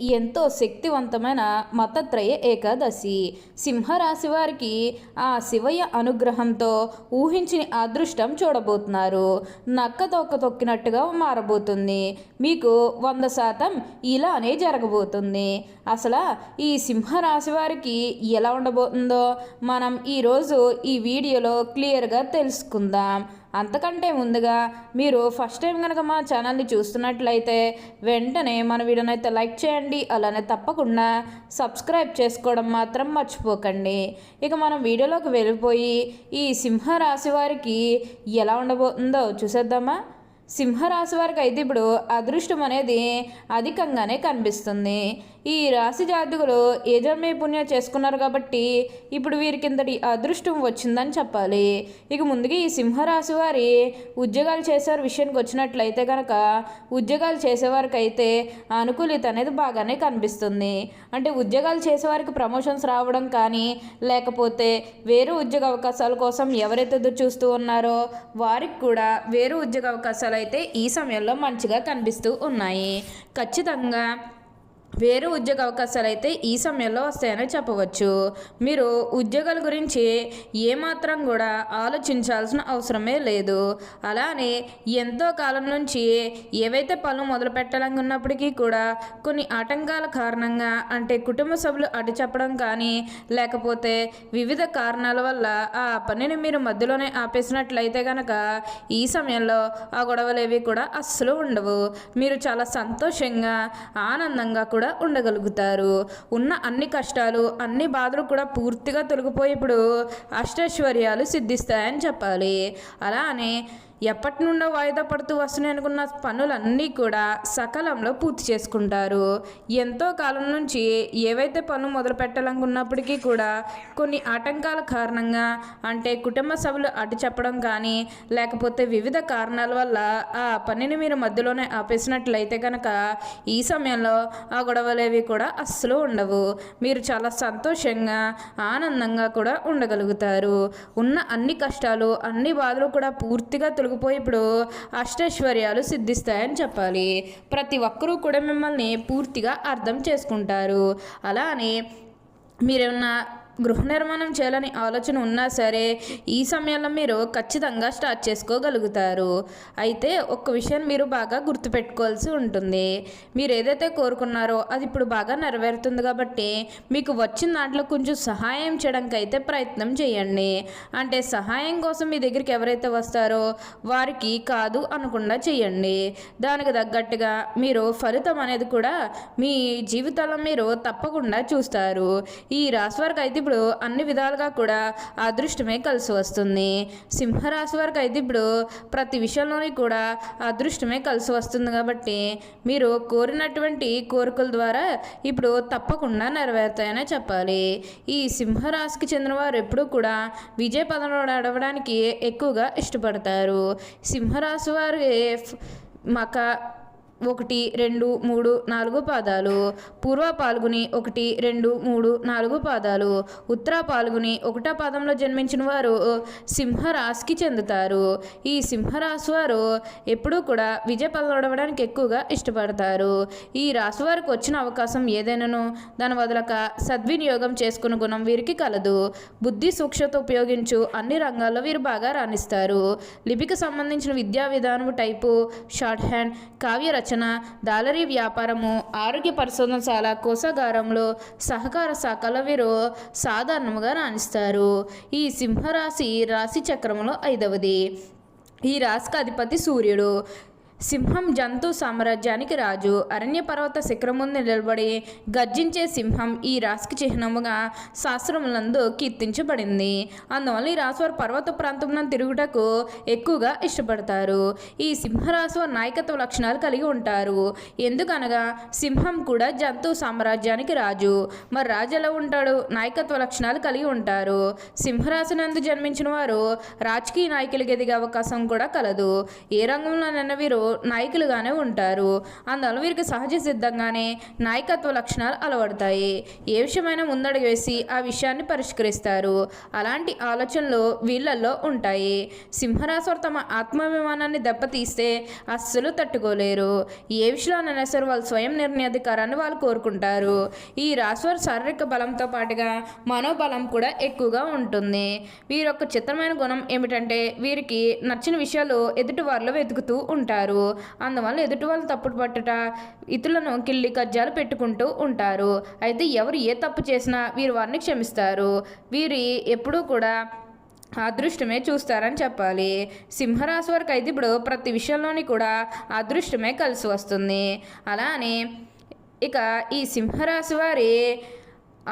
ఎంతో శక్తివంతమైన మతత్రయ ఏకాదశి. సింహరాశి వారికి ఆ శివయ్య అనుగ్రహంతో ఊహించిన అదృష్టం చూడబోతున్నారు. నక్క తొక్క తొక్కినట్టుగా మారబోతుంది. మీకు వంద శాతం ఇలానే జరగబోతుంది. అసలు ఈ సింహరాశి వారికి ఎలా ఉండబోతుందో మనం ఈరోజు ఈ వీడియోలో క్లియర్గా తెలుసుకుందాం. అంతకంటే ముందుగా మీరు ఫస్ట్ టైం కనుక మా ఛానల్ని చూస్తున్నట్లయితే వెంటనే మన వీడియోని అయితే లైక్ చేయండి అలానే తప్పకుండా సబ్స్క్రైబ్ చేసుకోవడం మాత్రం మర్చిపోకండి. ఇక మనం వీడియోలోకి వెళ్ళిపోయి ఈ సింహరాశి వారికి ఎలా ఉండబోతుందో చూసేద్దామా? సింహరాశి వారికి అయితే ఇప్పుడు అదృష్టం అనేది అధికంగానే కనిపిస్తుంది. ఈ రాశి జాతకులు ఏజన్మే పుణ్యం చేసుకున్నారు కాబట్టి ఇప్పుడు వీరికి ఇంతటి అదృష్టం వచ్చిందని చెప్పాలి. ఇక ముందుగా ఈ సింహరాశి వారి ఉద్యోగాలు చేసే విషయానికి వచ్చినట్లయితే కనుక ఉద్యోగాలు చేసేవారికి అయితే అనుకూలిత అనేది బాగానే కనిపిస్తుంది. అంటే ఉద్యోగాలు చేసేవారికి ప్రమోషన్స్ రావడం కానీ లేకపోతే వేరే ఉద్యోగ అవకాశాల కోసం ఎవరైతే ఎదురు చూస్తూ ఉన్నారో వారికి కూడా వేరే ఉద్యోగ అవకాశాలు అయితే ఈ సమయంలో మంచిగా కనిపిస్తూ ఉన్నాయి. ఖచ్చితంగా వేరే ఉద్యోగ అవకాశాలు అయితే ఈ సమయంలో వస్తాయని చెప్పవచ్చు. మీరు ఉద్యోగాల గురించి ఏమాత్రం కూడా ఆలోచించాల్సిన అవసరమే లేదు. అలానే ఎంతో కాలం నుంచి ఏవైతే పనులు మొదలు పెట్టాలనుకున్నప్పటికీ కూడా కొన్ని ఆటంకాల కారణంగా అంటే కుటుంబ సభ్యులు అడ్డు చెప్పడం కానీ లేకపోతే వివిధ కారణాల వల్ల ఆ పనిని మీరు మధ్యలోనే ఆపేసినట్లయితే కనుక ఈ సమయంలో ఆ గొడవలు ఏవి కూడా అస్సలు ఉండవు. మీరు చాలా సంతోషంగా ఆనందంగా కూడా ఉండగలుగుతారు. ఉన్న అన్ని కష్టాలు అన్ని బాధలు కూడా పూర్తిగా తొలగిపోయి ఇప్పుడు అష్టైశ్వర్యాలు సిద్ధిస్తాయని చెప్పాలి. అలానే ఎప్పటి నుండో వాయిదా పడుతూ వస్తున్నాయి అనుకున్న పనులన్నీ కూడా సకాలంలో పూర్తి చేసుకుంటారు. ఎంతో కాలం నుంచి ఏవైతే పనులు మొదలు పెట్టాలనుకున్నప్పటికీ కూడా కొన్ని ఆటంకాల కారణంగా అంటే కుటుంబ సభ్యులు అటు చెప్పడం కానీ లేకపోతే వివిధ కారణాల వల్ల ఆ పనిని మీరు మధ్యలోనే ఆపేసినట్లయితే కనుక ఈ సమయంలో ఆ గొడవలేవి కూడా అస్సలు ఉండవు. మీరు చాలా సంతోషంగా ఆనందంగా కూడా ఉండగలుగుతారు. ఉన్న అన్ని కష్టాలు అన్ని బాధలు కూడా పూర్తిగా తొలగిపోయి ఇప్పుడు అష్టైశ్వర్యాలు సిద్ధిస్తాయని చెప్పాలి. ప్రతి ఒక్కరూ కూడా మిమ్మల్ని పూర్తిగా అర్థం చేసుకుంటారు. అలానే మీరేమన్నా గృహ నిర్మాణం చేయాలని ఆలోచన ఉన్నా సరే ఈ సమయంలో మీరు ఖచ్చితంగా స్టార్ట్ చేసుకోగలుగుతారు. అయితే ఒక్క విషయం మీరు బాగా గుర్తుపెట్టుకోవాల్సి ఉంటుంది. మీరు ఏదైతే కోరుకున్నారో అది ఇప్పుడు బాగా నెరవేరుతుంది కాబట్టి మీకు వచ్చిన దాంట్లో కొంచెం సహాయం చేయడానికి అయితే ప్రయత్నం చేయండి. అంటే సహాయం కోసం మీ దగ్గరికి ఎవరైతే వస్తారో వారికి కాదు అనకుండా చేయండి. దానికి తగ్గట్టుగా మీరు ఫలితం అనేది కూడా మీ జీవితంలో మీరు తప్పకుండా చూస్తారు. ఈ రాశి వారికి అయితే ఇప్పుడు అన్ని విధాలుగా కూడా అదృష్టమే కలిసి వస్తుంది. సింహరాశి వారికి అయితే ఇప్పుడు ప్రతి విషయంలోని కూడా అదృష్టమే కలిసి వస్తుంది కాబట్టి మీరు కోరినటువంటి కోరికల ద్వారా ఇప్పుడు తప్పకుండా నెరవేరుతాయనే చెప్పాలి. ఈ సింహరాశికి చెందిన వారు ఎప్పుడూ కూడా విజయ పదంలో నడవడానికి ఎక్కువగా ఇష్టపడతారు. సింహరాశి వారి మక ఒకటి రెండు మూడు నాలుగు పాదాలు. పూర్వ పాల్గొని ఒకటి రెండు మూడు నాలుగు పాదాలు. ఉత్తర పాల్గొని ఒకటో పాదంలో జన్మించిన వారు సింహరాశికి చెందుతారు. ఈ సింహరాశి వారు ఎప్పుడూ కూడా విజయ పదవడానికి ఎక్కువగా ఇష్టపడతారు. ఈ రాశి వారికి వచ్చిన అవకాశం ఏదైనాను? దాని వదలక సద్వినియోగం చేసుకున్న గుణం వీరికి కలదు. బుద్ధి సూక్ష్మత ఉపయోగించు అన్ని రంగాల్లో వీరు బాగా రాణిస్తారు. లిపికి సంబంధించిన విద్యా విధానం టైపు షార్ట్ హ్యాండ్ కావ్య రచన దాలరీ వ్యాపారము ఆరోగ్య పరిశోధనశాల కోశాగారంలో సహకార శాఖల వీరు సాధారణంగా రాణిస్తారు. ఈ సింహరాశి రాశి చక్రంలో ఐదవది. ఈ రాశికి అధిపతి సూర్యుడు. సింహం జంతు సామ్రాజ్యానికి రాజు. అరణ్య పర్వత శిఖరం ముందు నిలబడి గర్జించే సింహం ఈ రాశికి చిహ్నముగా శాస్త్రములందు కీర్తించబడింది. అందువల్ల ఈ రాశివారు పర్వత ప్రాంతంలో తిరుగుటకు ఎక్కువగా ఇష్టపడతారు. ఈ సింహరాశి వారి నాయకత్వ లక్షణాలు కలిగి ఉంటారు. ఎందుకనగా సింహం కూడా జంతు సామ్రాజ్యానికి రాజు. మరి రాజు ఎలా ఉంటాడు? నాయకత్వ లక్షణాలు కలిగి ఉంటారు. సింహరాశి నందు జన్మించిన వారు రాజకీయ నాయకులుగా ఎదిగే అవకాశం కూడా కలదు. ఏ రంగంలోనైనా వీరు నాయకులుగానే ఉంటారు. అందువల్ల వీరికి సహజ సిద్ధంగానే నాయకత్వ లక్షణాలు అలవడతాయి. ఏ విషయమైనా ముందడుగు వేసి ఆ విషయాన్ని పరిష్కరిస్తారు. అలాంటి ఆలోచనలు వీళ్ళల్లో ఉంటాయి. సింహరాశి తమ ఆత్మాభిమానాన్ని దెబ్బతీస్తే అస్సలు తట్టుకోలేరు. ఏ విషయంలోనైనా సరే వాళ్ళు స్వయం నిర్ణయాధికారాన్ని వాళ్ళు కోరుకుంటారు. ఈ రాశివారి శారీరక బలంతో పాటుగా మనోబలం కూడా ఎక్కువగా ఉంటుంది. వీరి యొక్క చిత్రమైన గుణం ఏమిటంటే వీరికి నచ్చిన విషయాలు ఎదుటి వారిలో వెతుకుతూ ఉంటారు. అందువల్ల ఎదుటి వాళ్ళు తప్పుడు పట్టుట ఇతరులను కిల్లి కజ్జాలు పెట్టుకుంటూ ఉంటారు. అయితే ఎవరు ఏ తప్పు చేసినా వీరు వారిని క్షమిస్తారు. వీరి ఎప్పుడూ కూడా అదృష్టమే చూస్తారని చెప్పాలి. సింహరాశి వారికి అయితే ఇప్పుడు ప్రతి విషయంలోని కూడా అదృష్టమే కలిసి వస్తుంది. అలా అని ఇక ఈ సింహరాశి వారి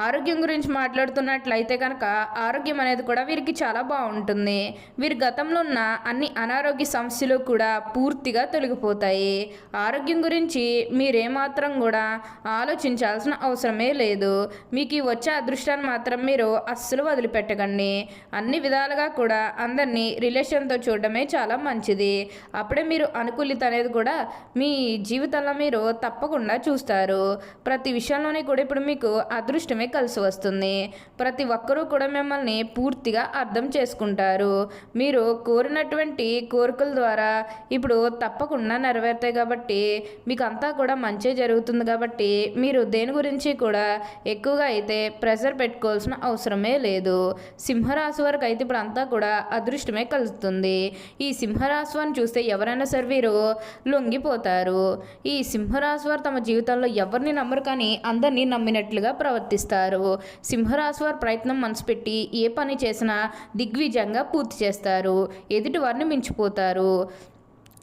ఆరోగ్యం గురించి మాట్లాడుతున్నట్లయితే కనుక ఆరోగ్యం అనేది కూడా వీరికి చాలా బాగుంటుంది. వీరి గతంలో ఉన్న అన్ని అనారోగ్య సమస్యలు కూడా పూర్తిగా తొలగిపోతాయి. ఆరోగ్యం గురించి మీరేమాత్రం కూడా ఆలోచించాల్సిన అవసరమే లేదు. మీకు ఈ వచ్చే అదృష్టాన్ని మాత్రం మీరు అస్సలు వదిలిపెట్టకండి. అన్ని విధాలుగా కూడా అందరినీ రిలేషన్తో చూడడమే చాలా మంచిది. అప్పుడే మీరు అనుకూలిత అనేది కూడా మీ జీవితంలో మీరు తప్పకుండా చూస్తారు. ప్రతి విషయంలోనే కూడా ఇప్పుడు మీకు అదృష్టమే కలిసి వస్తుంది. ప్రతి ఒక్కరూ కూడా మిమ్మల్ని పూర్తిగా అర్థం చేసుకుంటారు. మీరు కోరినటువంటి కోరికల ద్వారా ఇప్పుడు తప్పకుండా నెరవేరుతాయి కాబట్టి మీకు అంతా కూడా మంచి జరుగుతుంది కాబట్టి మీరు దేని గురించి కూడా ఎక్కువగా అయితే ప్రెషర్ పెట్టుకోవాల్సిన అవసరమే లేదు. సింహరాశి వారికి అయితే ఇప్పుడు అంతా కూడా అదృష్టమే కలుగుతుంది. ఈ సింహరాశి వారిని చూస్తే ఎవరైనా సరే వీరు లొంగిపోతారు. ఈ సింహరాశి వారు తమ జీవితంలో ఎవరిని నమ్మరు కానీ అందరినీ నమ్మినట్లుగా ప్రవర్తిస్తారు. సింహరాశి వారు ప్రయత్నం మనసు పెట్టి ఏ పని చేసినా దిగ్విజయంగా పూర్తి చేస్తారు. ఎదుటి వారిని మించిపోతారు.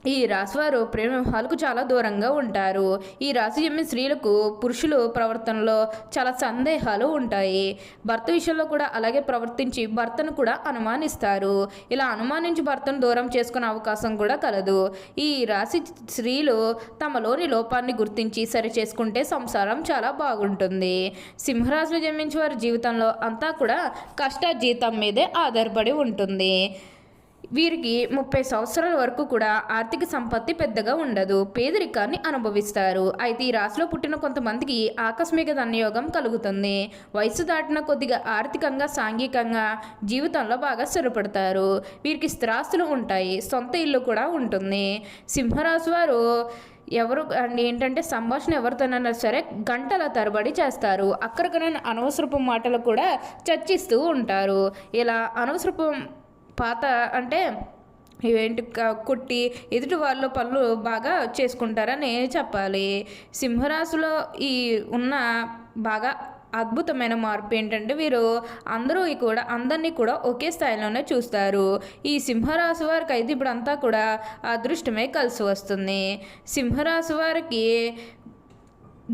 ఈ రాశివారు ప్రేమ వ్యవహారాలకు చాలా దూరంగా ఉంటారు. ఈ రాశి జమ్మిన స్త్రీలకు పురుషులు ప్రవర్తనలో చాలా సందేహాలు ఉంటాయి. భర్త విషయంలో కూడా అలాగే ప్రవర్తించి భర్తను కూడా అనుమానిస్తారు. ఇలా అనుమానించి భర్తను దూరం చేసుకునే అవకాశం కూడా కలదు. ఈ రాశి స్త్రీలు తమలోని లోపాన్ని గుర్తించి సరి చేసుకుంటే సంసారం చాలా బాగుంటుంది. సింహరాశిలో జన్మించే వారి జీవితంలో అంతా కూడా కష్ట జీతం మీదే ఆధారపడి ఉంటుంది. వీరికి ముప్పై సంవత్సరాల వరకు కూడా ఆర్థిక సంపత్తి పెద్దగా ఉండదు. పేదరికాన్ని అనుభవిస్తారు. అయితే ఈ రాశిలో పుట్టిన కొంతమందికి ఆకస్మిక ధన్యోగం కలుగుతుంది. వయసు దాటిన కొద్దిగా ఆర్థికంగా సాంఘికంగా జీవితంలో బాగా స్థిరపడతారు. వీరికి స్థిరాస్తులు ఉంటాయి. సొంత ఇల్లు కూడా ఉంటుంది. సింహరాశి వారు ఎవరు అండ్? ఏంటంటే సంభాషణ ఎవరితోనైనా సరే గంటల తరబడి చేస్తారు. అక్కడికైనా అనవసరపు మాటలు కూడా చర్చిస్తూ ఉంటారు. ఇలా అనవసరపు పాత అంటే ఇవేంటి కుట్టి కొట్టి ఎదుటి వాళ్ళు పనులు బాగా చేసుకుంటారని చెప్పాలి. సింహరాశిలో ఈ ఉన్న బాగా అద్భుతమైన మార్పు ఏంటంటే వీరు అందరూ కూడా అందరినీ కూడా ఒకే స్థాయిలోనే చూస్తారు. ఈ సింహరాశి వారికి అయితే ఇప్పుడు అంతా కూడా అదృష్టమే కలిసి వస్తుంది. సింహరాశి వారికి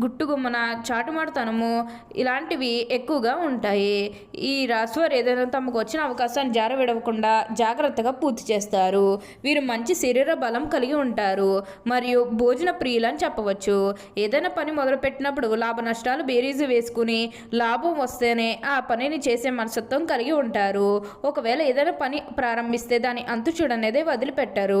గుట్టుగుమ్మన చాటుమాడుతనము ఇలాంటివి ఎక్కువగా ఉంటాయి. ఈ రాశివారు ఏదైనా తమకు వచ్చిన అవకాశాన్ని జారవిడవకుండా జాగ్రత్తగా పూర్తి చేస్తారు. వీరు మంచి శరీర బలం కలిగి ఉంటారు. మరియు భోజన ప్రియులని చెప్పవచ్చు. ఏదైనా పని మొదలుపెట్టినప్పుడు లాభ నష్టాలు బేరీజు వేసుకుని లాభం వస్తేనే ఆ పనిని చేసే మనసత్వం కలిగి ఉంటారు. ఒకవేళ ఏదైనా పని ప్రారంభిస్తే దాని అంతు చూడనేదే వదిలిపెట్టారు.